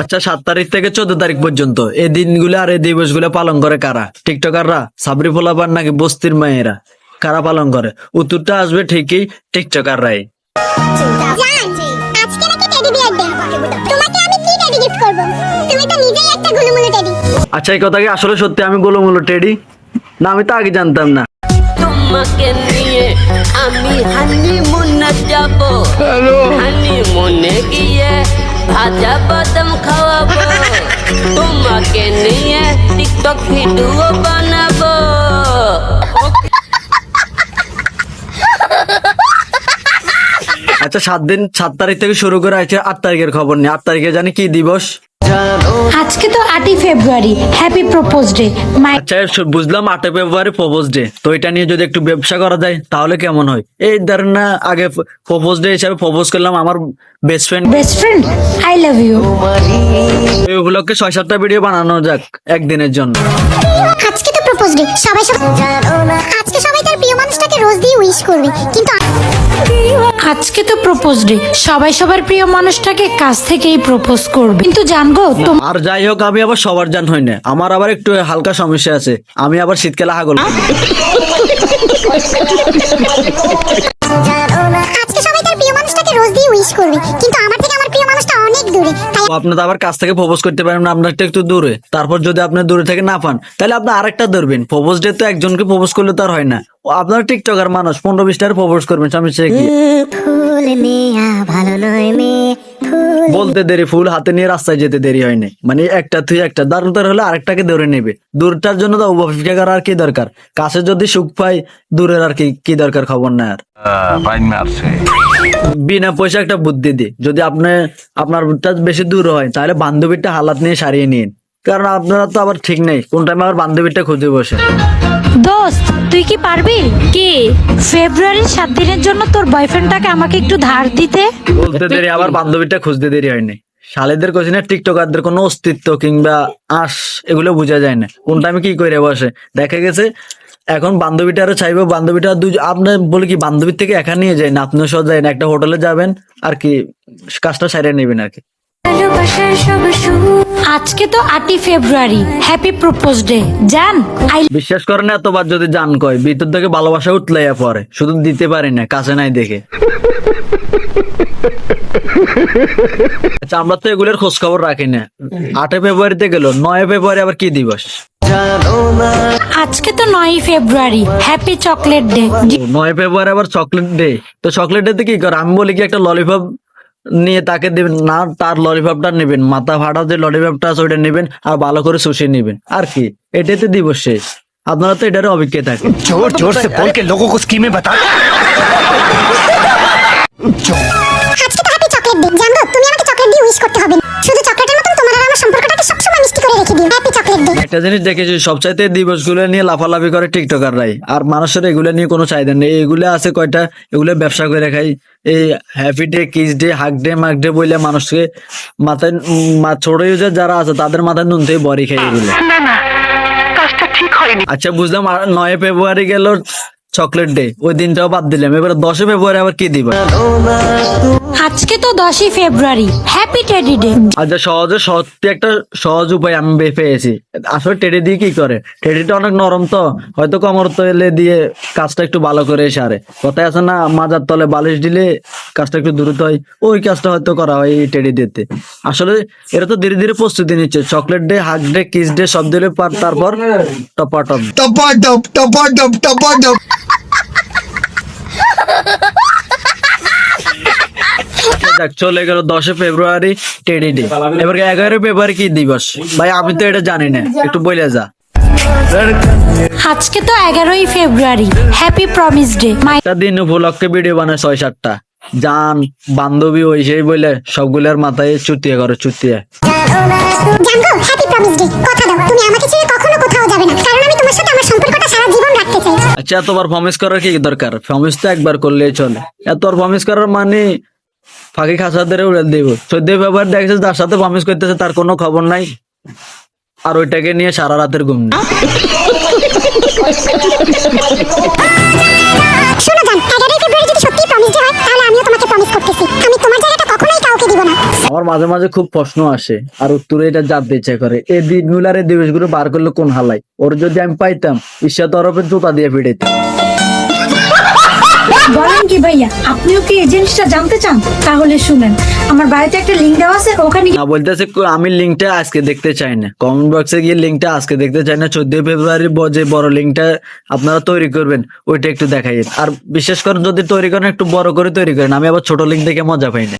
আচ্ছা সাত তারিখ থেকে চোদ্দ তারিখ পর্যন্ত। এই দিনগুলো আর এই দিবসগুলো পালন করে কারা? টিকটকাররা সাবরি ফোলাবার নাকি বস্তির মায়েরা? কারা পালন করে? উত্তরটা আসবে ঠিকই টিকটকাররাই। জান আজকে নাকি টেডি বিয়ার ডে তোমাকে আমি কি টেডি গিফট করব তুমি তো নিজেই একটা গুলুমুলু টেডি আচ্ছা এই কথা কি আসলে সত্যি আমি গোলমুলো টেডি? না আমি তো আগে জানতাম না। তোমাকে নিয়ে আমি হানিমুনে যাব। হানিমুনে গিয়ে ভাজা বাদাম খাওয়াবো তোমাকে নিয়ে টিকটক ভিডিও বানাবো আচ্ছা সাত দিন সাত তারিখ থেকে শুরু করে আছে আট তারিখের খবর নেই আট তারিখে জানি কি দিবস? আজকে তো আটই ফেব্রুয়ারি। হ্যাপি প্রপোজ ডে আচ্ছা বুঝলাম আটই ফেব্রুয়ারি প্রপোজ ডে তো এটা নিয়ে যদি একটু ব্যবসা করা যায় তাহলে কেমন হয়? এই ধরেন না আগে প্রপোজ ডে হিসাবে প্রপোজ করলাম আমার best friend best friend I love you ওগুলোকে ছয় সাতটা ভিডিও বানানো যাক একদিনের জন্য। আজকে তো প্রপোজ ডে সবাই সব আজকে সবাই তার প্রিয় মানুষটাকে রোজ দিয়ে উইশ করবে। কিন্তু আজকে তো প্রপোজ ডে সবাই সবার প্রিয় মানুষটাকে কাছ থেকেই প্রপোজ করবে। কিন্তু জানগো তোমার আর যাই হোক আমি আবার সবার জান হই না। আমার আবার একটু হালকা সমস্যা আছে। আমি আবার শীতকালে হাগল। আজকে সবাই তার প্রিয় মানুষটাকে রোজ দিয়ে উইশ করবে। কিন্তু আমার দূরে। আপনি তো আবার কাছ থেকে প্রপোজ করতে পারেন না আপনারটা একটু দূরে। তারপর যদি আপনি দূরে থেকে না পান তাহলে আপনি আরেকটা ধরবেন। প্রপোজ ডে তো একজনকে প্রপোজ করলে তো আর হয় না। আপনার টিকটকার মানুষ পনেরো বিশটার প্রপোজ করবেন স্বামী কি? ভালো নয় মেয়ে। বলতে দেরি ফুল হাতে নিয়ে রাস্তায় যেতে দেরি হয়নি মানে একটা তুই একটা দারুদার হলে আরেকটাকে ধরে নেবে। দূরটার জন্য তো অপেক্ষা করার আর কি দরকার? কাছে যদি সুখ পাই দূরের আর কি কি দরকার খবর না আর। বিনা পয়সা একটা বুদ্ধি দি। যদি আপনি আপনার বেশি দূর হয় তাহলে বান্ধবীটা হালাত নিয়ে সারিয়ে নিন। কারণ আপনারা তো আবার ঠিক নেই কোন টাইমে আবার বান্ধবীটা খুঁজে বসে। দোস্ত তুই কি পারবি? কি? ফেব্রুয়ারির সাত দিনের জন্য তোর বয়ফ্রেন্ডটাকে আমাকে একটু ধার দিতে? বলতে দেরি আবার বান্ধবীটা খুঁজতে দেরি হয়নি। শালেদের কোচিনে টিকটকারদের কোনো অস্তিত্ব কিংবা আস এগুলো বোঝা যায় না। কোন টাইমে কি করে বসে? দেখা গেছে এখন বান্ধবীটা আরও চাইব বান্ধবীটা দুই আপনি বলে কি বান্ধবীর থেকে একা নিয়ে যায় না? আপনিও সহ যায় না একটা হোটেলে যাবেন আর কি কাজটা সারিয়ে নেবেন আর কি। আজকে তো আটই ফেব্রুয়ারি। হ্যাপি প্রপোজ ডে জান আই বিশ্বাস করেন এতবার যদি জান কয় ভিতর থেকে ভালোবাসা উতলাইয়া পরে শুধু দিতে পারি না কাছে নাই দেখে। আচ্ছা আমরা তো এগুলোর খোঁজ খবর রাখি না। আটই ফেব্রুয়ারিতে গেল নয় ফেব্রুয়ারি আবার কি দিবস? আজকে তো নয়ই ফেব্রুয়ারি। হ্যাপি চকলেট ডে নয় ফেব্রুয়ারি আবার চকলেট ডে তো চকলেট ডে তে কি করে? আমি বলি কি একটা ললিপপ নিয়ে তাকে দেবেন না তার ললিপপটা নেবেন মাথা ভাড়া যে ললিপপটা আছে ওইটা নেবেন আর ভালো করে শুষিয়ে নেবেন। আর কি? এটাতে দিব সে আপনারা তো এটার অভিজ্ঞতা থাকে। জোর জোর সে বলকে কো স্কিমে বাতা একটা জিনিস দেখেছি সবচাইতে দিবসগুলো নিয়ে লাফালাফি করে টিকটকাররাই। আর মানুষের এগুলো নিয়ে কোনো চাহিদা নেই। এগুলো আছে কয়টা? এগুলো ব্যবসা করে খাই। এই happy day kiss day hug day মাক ডে বলে মানুষকে মাথায় মা- ছোট ইউজার যারা আছে তাদের মাথায় নুন থেকে বড়ি খাই এগুলো। আচ্ছা বুঝলাম নয় ফেব্রুয়ারি গেল চকলেট ডে ওই দিনটাও বাদ দিলাম। এবার দশে ফেব্রুয়ারি আবার কি দিব? আজকে তো দশই ফেব্রুয়ারি। হ্যাপি টেডি ডে আচ্ছা সহজে সত্যি একটা সহজ উপায় আমি পেয়েছি। আসলে টেডি দিয়ে কি করে? টেডিটা অনেক নরম তো। হয়তো কমর তলে দিয়ে কাজটা একটু ভালো করে সারে। কথায় আছে না মাজার তলে বালিশ দিলে কাজটা একটু দ্রুত হয়। ওই কাজটা হয়তো করা হয় এই টেডি দিতে। আসলে এরা তো ধীরে ধীরে প্রস্তুতি নিচ্ছে। Chocolate day hug day kiss day সব দিলে তারপর টপা টপ টপা টপ টপা টপ টপা টপ দেখ চলে গেল দশই ফেব্রুয়ারি টেডি ডে। এবার এগারোই ফেব্রুয়ারি কি দিবস? ভাই আমি তো এটা জানি না। একটু বলে যা। আজকে তো এগারোই ফেব্রুয়ারি। হ্যাপি প্রমিস ডে দিন উপলক্ষে ভিডিও বানায় ছয় সাতটা। জান বান্ধবী ওই সেই বলে সবগুলোর মাথায় চুতিয়ে করে চুতিয়ে। জানগো হ্যাপি প্রমিস ডে কথা দাও তুমি আমাকে ছেড়ে কখনো কোথাও যাবে না। কারণ আমি তোমার সাথে আমার জীবন আচ্ছা এতবার ফমিস করার কি দরকার? ফমিস তো একবার করলেই চলে। এতবার ফমিস করার মানে ফাঁকি খাসাদের উড়ে দেব। সদ্য ব্যাপার দেখছে যার সাথে ফমিস করতেছে, তার কোনো খবর নাই। আর ওইটাকে নিয়ে সারা রাতের ঘুম নেই। আমার মাঝে মাঝে খুব প্রশ্ন আসে আর উত্তরে এটা জানতে ইচ্ছা করে এই দিনগুলো আর এই দিবসগুলো বার করলে কোন হালাই? ওর যদি আমি পাইতাম ঈশ্বর তরফে জুতা দিয়ে ফিরেতাম বলেন কি ভাইয়া আপনিও কি এই জিনিসটা জানতে চান? তাহলে শুনেন আমার বাড়িতে একটা লিঙ্ক দেওয়া আছে ওখানে না বলতেছে কো- আমি লিঙ্কটা আজকে দেখতে চাই না। কমেন্ট বক্সে গিয়ে লিঙ্কটা আজকে দেখতে চাই না চোদ্দই ফেব্রুয়ারি যে বড় লিঙ্কটা আপনারা তৈরি করবেন ওইটা একটু দেখাই। আর বিশেষ করে যদি তৈরি করেন একটু বড় করে তৈরি করেন আমি আবার ছোট লিঙ্ক দেখে মজা পাই না।